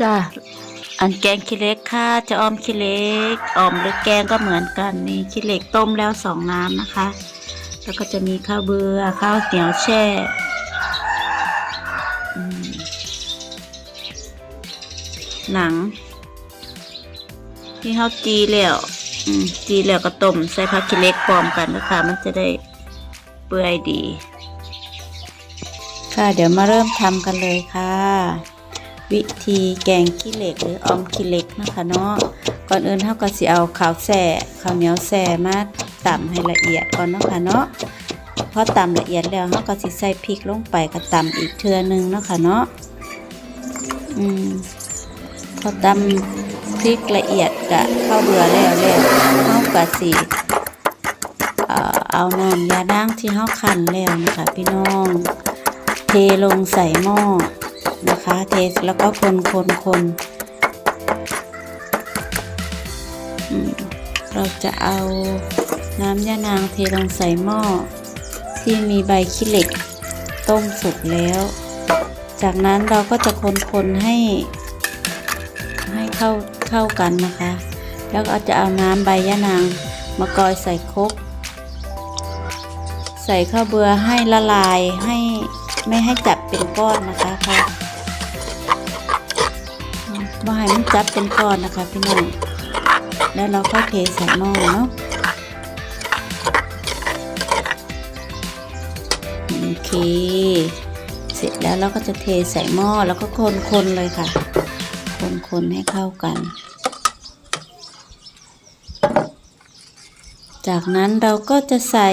จ้ะอันแกงขี้เล็กค่ะ จะออมขี้เล็กออมหรือแกงก็เหมือนกันนี่ขี้เล็กต้มแล้วสองน้ำนะคะ แล้วก็จะมีข้าวเบือข้าวเหนียวแช่หนัง ที่เขาจีแล้วจีแล้วก็ต้มใส่ผักขี้เล็กพร้อมกันนะคะมันจะได้เปื่อยดี ค่ะ เดี๋ยวมาเริ่มทำกันเลยค่ะ วิธีแกงขี้เหล็กหรือออมขี้เหล็กนะคะเนาะก่อนอื่นเท่าก็สิเอาข้าวแส่ข้าวเหนียวแส่มาตำให้ละเอียดก่อนเนาะค่ะเนาะพอตำละเอียดแล้วเฮาก็สิใส่พริกลงไปก็ตำอีกเทือนึงเนาะค่ะเนาะอืมพอตำพริกละเอียดกะเข้าวเบื่อแล้วแล้วเฮาก็สิเอ่อเอาน้ำยาด่างที่เฮาคั่นแล้วนะคะพี่น้อง เทลงใส่หม้อนะคะ เทแล้วก็คนคนคนเราจะเอาน้ำยานางเทลงใส่หม้อที่มีใบขี้เหล็กต้มสุกแล้ว จากนั้นเราก็จะคนคนให้ให้เข้าเข้ากันนะคะ แล้วก็จะเอาน้ำใบยะนางมากอยใส่ครกใส่ข้าวเบือให้ละลายให้ ไม่ให้จับเป็นก้อนนะคะเพราะไม่ให้มันจับเป็นก้อนนะคะพี่น้องแล้วเราก็เทใส่หม้อเนาะโอเค เสร็จแล้วเราก็จะเทใส่หม้อแล้วก็คนๆเลยค่ะ คนๆให้เข้ากัน จากนั้นเราก็จะใส่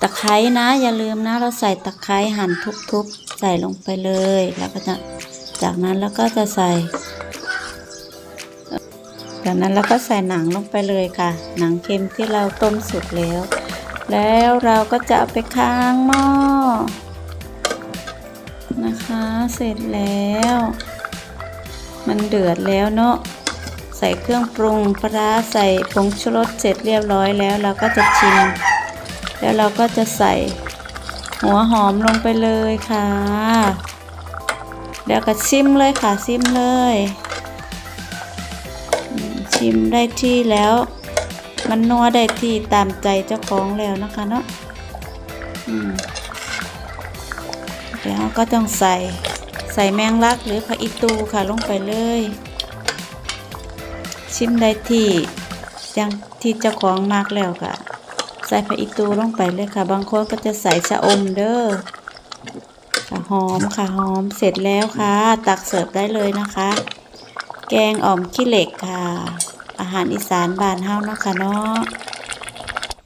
ตะไคร้นะอย่าลืมนะเราใส่ตะไคร้หั่นทุบๆใส่ลงไปเลย แล้วก็จะจากนั้นเราก็จะใส่จากนั้นเราก็ใส่หนังลงไปเลยค่ะ หนังเค็มที่เราต้มสุกแล้ว แล้วเราก็จะเอาไปค้างหม้อนะคะ เสร็จแล้ว มันเดือดแล้วเนาะใส่เครื่องปรุงปลาร้าใส่ผงชูรสเสร็จเรียบร้อยแล้ว เราก็จะชิม แล้วเราก็จะใส่หัวหอมลงไปเลยค่ะแล้วก็ชิมเลยค่ะชิมเลย ชิมได้ที่แล้ว มันนัวได้ที่ตามใจเจ้าของแล้วนะคะเนาะอืมแล้วก็ต้องใส่ใส่แมงลักหรือผักอีตูค่ะลงไปเลย ชิมได้ที่ยังที่เจ้าของมากแล้วค่ะ ใส่ผักอีตูลงไปเลยค่ะ บางคนก็จะใส่ชะอมเด้อค่ะหอมค่ะหอมเสร็จแล้วค่ะ ตักเสิร์ฟได้เลยนะคะ แกงอ่อมขี้เหล็กค่ะ อาหารอีสานบ้านเฮาเนาะค่ะเนาะ